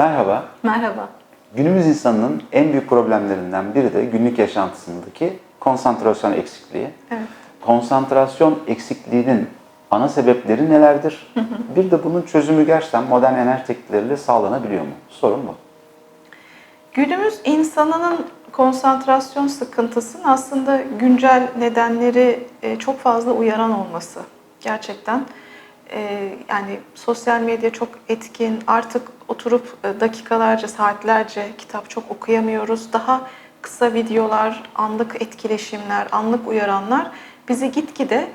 Merhaba. Merhaba. Günümüz insanının en büyük problemlerinden biri de günlük yaşantısındaki konsantrasyon eksikliği. Evet. Konsantrasyon eksikliğinin ana sebepleri nelerdir? Bir de bunun çözümü gerçekten modern enerji teknikleriyle sağlanabiliyor mu? Sorun bu. Günümüz insanının konsantrasyon sıkıntısının aslında güncel nedenleri e, çok fazla uyaran olması. Gerçekten e, yani sosyal medya çok etkin. Artık oturup e, dakikalarca, saatlerce kitap çok okuyamıyoruz. Daha kısa videolar, anlık etkileşimler, anlık uyaranlar bizi gitgide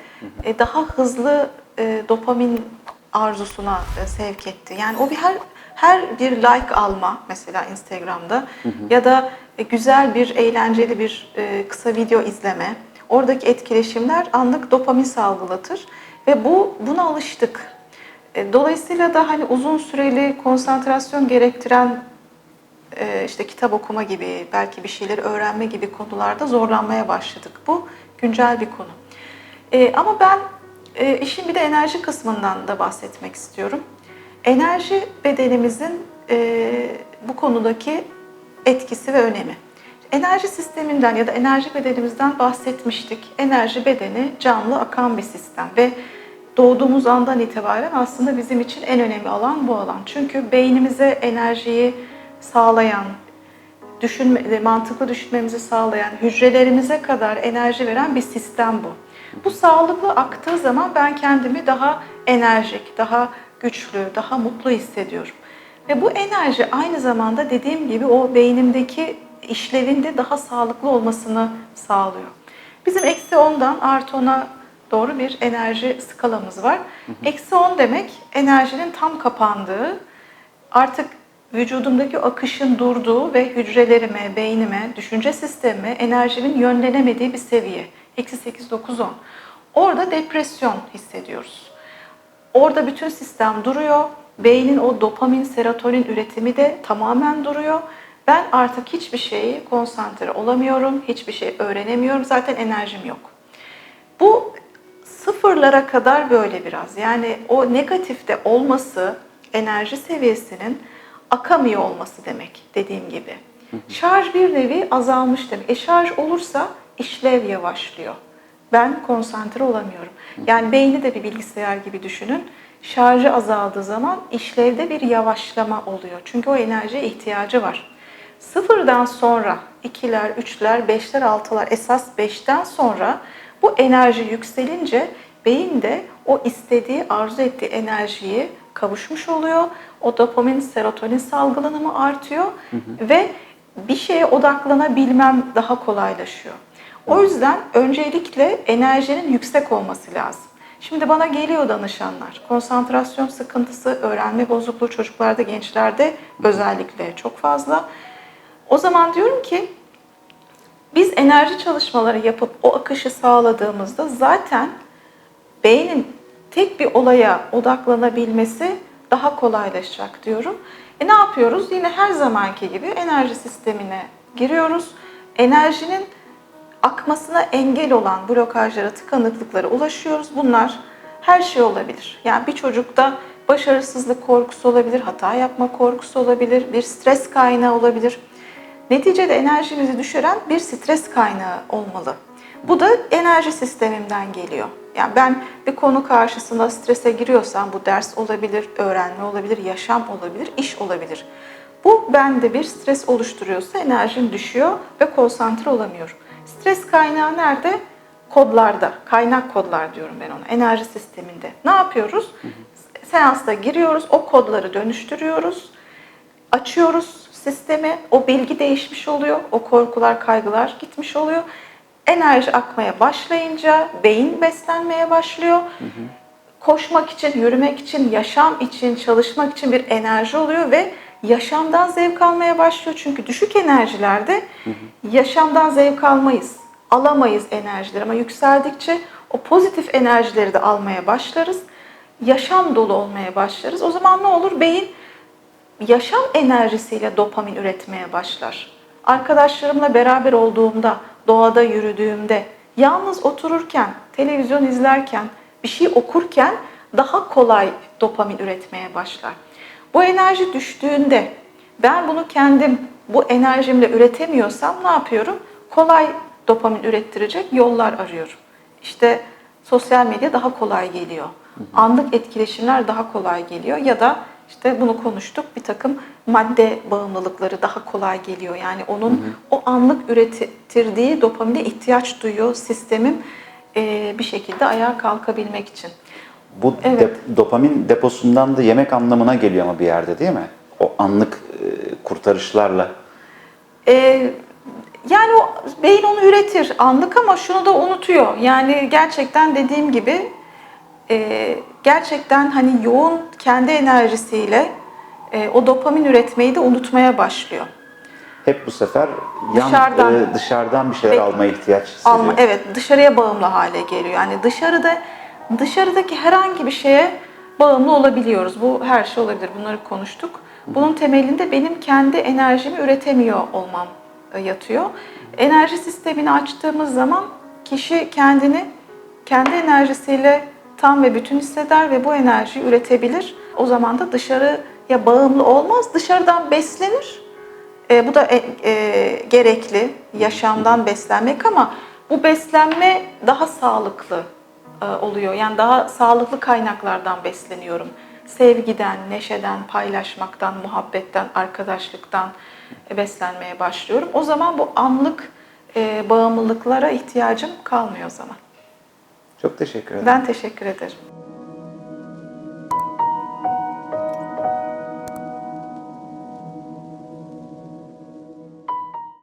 e, daha hızlı e, dopamin arzusuna e, sevk etti. Yani o bir her her bir like alma mesela Instagram'da ya da e, güzel bir eğlenceli bir e, kısa video izleme. Oradaki etkileşimler anlık dopamin salgılatır ve bu buna alıştık. E, Dolayısıyla da hani uzun süreli konsantrasyon gerektiren e, işte kitap okuma gibi, belki bir şeyleri öğrenme gibi konularda zorlanmaya başladık. Bu güncel bir konu. E, ama ben işin bir de enerji kısmından da bahsetmek istiyorum. Enerji bedenimizin bu konudaki etkisi ve önemi. Enerji sisteminden ya da enerji bedenimizden bahsetmiştik. Enerji bedeni canlı akan bir sistem ve doğduğumuz andan itibaren aslında bizim için en önemli alan bu alan. Çünkü beynimize enerjiyi sağlayan, düşünme, mantıklı düşünmemizi sağlayan, hücrelerimize kadar enerji veren bir sistem bu. Bu sağlıklı aktığı zaman ben kendimi daha enerjik, daha güçlü, daha mutlu hissediyorum. Ve bu enerji aynı zamanda dediğim gibi o beynimdeki işlevinde daha sağlıklı olmasını sağlıyor. Bizim eksi 10'dan artı 10'a doğru bir enerji skalamız var. Eksi 10 demek enerjinin tam kapandığı, artık vücudumdaki akışın durduğu ve hücrelerime, beynime, düşünce sistemime enerjinin yönlenemediği bir seviye. Eksi 8, 9, 10. Orada depresyon hissediyoruz. Orada bütün sistem duruyor. Beynin o dopamin, serotonin üretimi de tamamen duruyor. Ben artık hiçbir şeyi konsantre olamıyorum, hiçbir şey öğrenemiyorum. Zaten enerjim yok. Bu sıfırlara kadar böyle biraz. Yani o negatifte olması enerji seviyesinin akamıyor olması demek dediğim gibi. Şarj bir nevi azalmış demek. E şarj olursa işlev yavaşlıyor. Ben konsantre olamıyorum. Yani beyni de bir bilgisayar gibi düşünün. Şarjı azaldığı zaman işlevde bir yavaşlama oluyor. Çünkü o enerjiye ihtiyacı var. Sıfırdan sonra ikiler, üçler, beşler, altılar esas beşten sonra bu enerji yükselince beyin de o istediği, arzu ettiği enerjiyi kavuşmuş oluyor. O dopamin, serotonin salgılanımı artıyor ve bir şeye odaklanabilmem daha kolaylaşıyor. O yüzden öncelikle enerjinin yüksek olması lazım. Şimdi bana geliyor danışanlar. Konsantrasyon sıkıntısı, öğrenme bozukluğu çocuklarda, gençlerde özellikle çok fazla. O zaman diyorum ki biz enerji çalışmaları yapıp o akışı sağladığımızda zaten beynin tek bir olaya odaklanabilmesi daha kolaylaşacak diyorum. E ne yapıyoruz? Yine her zamanki gibi enerji sistemine giriyoruz. Enerjinin akmasına engel olan blokajlara, tıkanıklıklara ulaşıyoruz. Bunlar her şey olabilir. Yani bir çocukta başarısızlık korkusu olabilir, hata yapma korkusu olabilir, bir stres kaynağı olabilir. Neticede enerjimizi düşüren bir stres kaynağı olmalı. Bu da enerji sistemimden geliyor. Yani ben bir konu karşısında strese giriyorsam bu ders olabilir, öğrenme olabilir, yaşam olabilir, iş olabilir. Bu bende bir stres oluşturuyorsa enerjim düşüyor ve konsantre olamıyorum. Stres kaynağı nerede? Kodlarda, kaynak kodlar diyorum ben ona, enerji sisteminde. Ne yapıyoruz? Seansta giriyoruz, o kodları dönüştürüyoruz, açıyoruz sistemi, o bilgi değişmiş oluyor, o korkular, kaygılar gitmiş oluyor. Enerji akmaya başlayınca beyin beslenmeye başlıyor. Koşmak için, yürümek için, yaşam için, çalışmak için bir enerji oluyor ve yaşamdan zevk almaya başlıyor. Çünkü düşük enerjilerde yaşamdan zevk almayız. Alamayız enerjileri ama yükseldikçe o pozitif enerjileri de almaya başlarız. Yaşam dolu olmaya başlarız. O zaman ne olur? Beyin yaşam enerjisiyle dopamin üretmeye başlar. Arkadaşlarımla beraber olduğumda, doğada yürüdüğümde, yalnız otururken, televizyon izlerken, bir şey okurken daha kolay dopamin üretmeye başlar. Bu enerji düştüğünde Ben bunu kendim bu enerjimle üretemiyorsam ne yapıyorum? Kolay dopamin ürettirecek yollar arıyorum. İşte sosyal medya daha kolay geliyor. Anlık etkileşimler daha kolay geliyor ya da işte bunu konuştuk bir takım madde bağımlılıkları daha kolay geliyor. Yani onun o anlık üretirdiği dopamine ihtiyaç duyuyor sistemim eee, bir şekilde ayağa kalkabilmek için. Bu Evet. de- dopamin deposundan da yemek anlamına geliyor ama bir yerde değil mi? O anlık e, kurtarışlarla. Ee, yani o beyin onu üretir anlık ama şunu da unutuyor. Yani gerçekten dediğim gibi e, gerçekten hani yoğun kendi enerjisiyle e, o dopamin üretmeyi de unutmaya başlıyor. Hep bu sefer yan, Dışarıdan. e, dışarıdan bir şeyler Ve- almaya ihtiyaç hissediyor. Alma, evet dışarıya bağımlı hale geliyor. Yani dışarıda dışarıdaki herhangi bir şeye bağımlı olabiliyoruz. Bu her şey olabilir. Bunları konuştuk. Bunun temelinde benim kendi enerjimi üretemiyor olmam e, yatıyor. Enerji sistemini açtığımız zaman kişi kendini kendi enerjisiyle tam ve bütün hisseder ve bu enerjiyi üretebilir. O zaman da dışarıya bağımlı olmaz. Dışarıdan beslenir. E, bu da e, e, gerekli yaşamdan beslenmek ama bu beslenme daha sağlıklı e, oluyor. Yani daha sağlıklı kaynaklardan besleniyorum. Sevgiden, neşeden, paylaşmaktan, muhabbetten, arkadaşlıktan e, beslenmeye başlıyorum. O zaman bu anlık e, bağımlılıklara ihtiyacım kalmıyor o zaman. Çok teşekkür ederim. Ben teşekkür ederim.